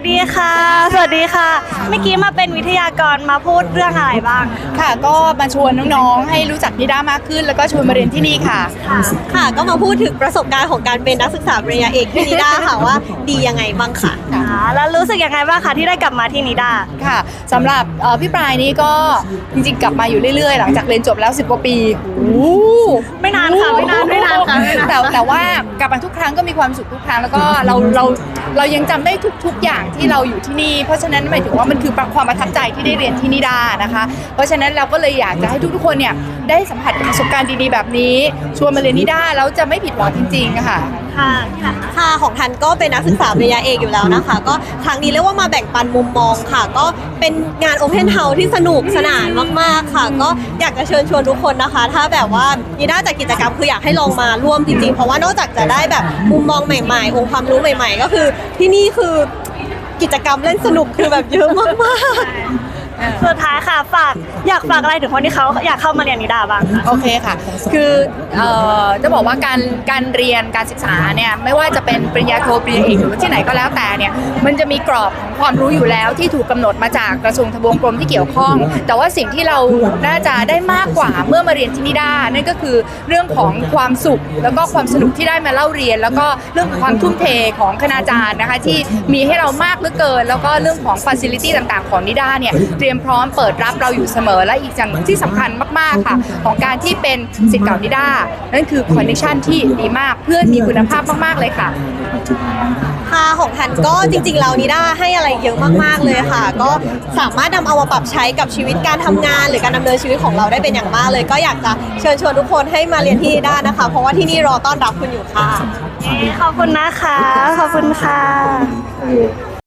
สดีค่ะ สวัสดีค่ะ เมื่อกี้มาเป็นวิทยากรมาพูดเรื่องอะไรบ้าง ค่ะ ก็มาชวนน้องๆ ให้รู้จักนิด้ามากขึ้น แล้วก็ชวนมาเรียนที่นี่ค่ะ ค่ะ ก็มาพูดถึงประสบการณ์ของการเป็นนักศึกษาปริญญาเอกที่นิด้าค่ะว่าดียังไงบ้างค่ะอ่าแล้วรู้สึกยังไงบ้างคะที่ได้กลับมาที่นิดาค่ะสำหรับเอ่อพี่ปลายนี่ก็จริงๆ กลับมาอยู่เรื่อยๆ หลังจากเรียนจบแล้ว 10กว่าปีโอ้ไม่นานค่ะ ไม่นาน ไม่นานค่ะไม่นานแต่แต่ว่ากลับมาทุกครั้งก็มีความสุขทุกครั้ง แล้วก็เราเราเรายังจำได้ทุก ๆอย่างที่เราอยู่ที่นี่ เพราะฉะนั้นหมายถึงว่ามันคือความประทับใจที่ได้เรียนที่นิดานะคะ เพราะฉะนั้นเราก็เลยอยากจะให้ทุกๆคนเนี่ยได้สัมผัสประสบการณ์ดีๆแบบนี้ ชวนมาเรียนนิดาแล้วจะไม่ผิดหวังจริงๆอะค่ะ ค่ะค่ะของทันก็เป็นนักศึกษาปริญญาเอกอยู่แล้วนะคะ ก็ครั้งนี้เรียกว่ามาแบ่งปันมุมมองค่ะ ก็เป็นงาน Open House ที่สนุกสนานมากๆค่ะ ก็อยากจะเชิญชวนทุกคนนะคะ ถ้าแบบว่านิด้าจัดกิจกรรมคืออยากให้ลองมาร่วมจริงๆ เพราะว่านอกจากจะได้แบบมุมมองใหม่ๆองค์ความรู้ใหม่ ๆ ก็คือที่นี่คือ กิจกรรมเล่นสนุกคือแบบเยอะมากๆ สุดท้ายค่ะฝากอยากฝากอะไรถึงคนที่เขาอยากเข้ามาเรียนนิดาบ้างคะโอเคค่ะ คือเอ่อจะบอกว่าการการเรียนการศึกษาเนี่ยไม่ว่าจะเป็นปริญญาโทปริญญาเอกหรือที่ไหนก็แล้วแต่เนี่ยมันจะมีกรอบของความรู้อยู่แล้วที่ถูกกำหนดมาจากกระทรวงทบวงกรมที่เกี่ยวข้อง แต่ว่าสิ่งที่เราน่าจะได้มากกว่าเมื่อมาเรียนที่นิด้านั่นก็คือเรื่องของความสุขแล้วก็ความสนุกที่ได้มาเล่าเรียน แล้วก็เรื่องของความทุ่มเทของคณาจารย์นะคะที่มีให้เรามากเหลือเกิน แล้วก็เรื่องของฟัซิลิตี้ต่าง ๆ ของนิด้าเนี่ยเตรียมพร้อมเปิดรับเราอยู่เสมอและอีกอย่างที่สำคัญมากๆค่ะ ของการที่เป็นสิทธิ์เก่านิด้านั่นคือคอนเนคชั่นที่ดีมากเพื่อนมีคุณภาพมากๆเลยค่ะค่ะของทันก็จริงๆเรานิด้าให้อะไรเยอะมากๆเลยค่ะ ก็สามารถนำเอามาปรับใช้กับชีวิตการทำงาน หรือการดำเนินชีวิตของเราได้เป็นอย่างมากเลย ก็อยากจะเชิญชวนทุกคนให้มาเรียนที่นิด้านะคะ เพราะว่าที่นี่รอต้อนรับคุณอยู่ค่ะขอบคุณนะคะ ขอบคุณค่ะ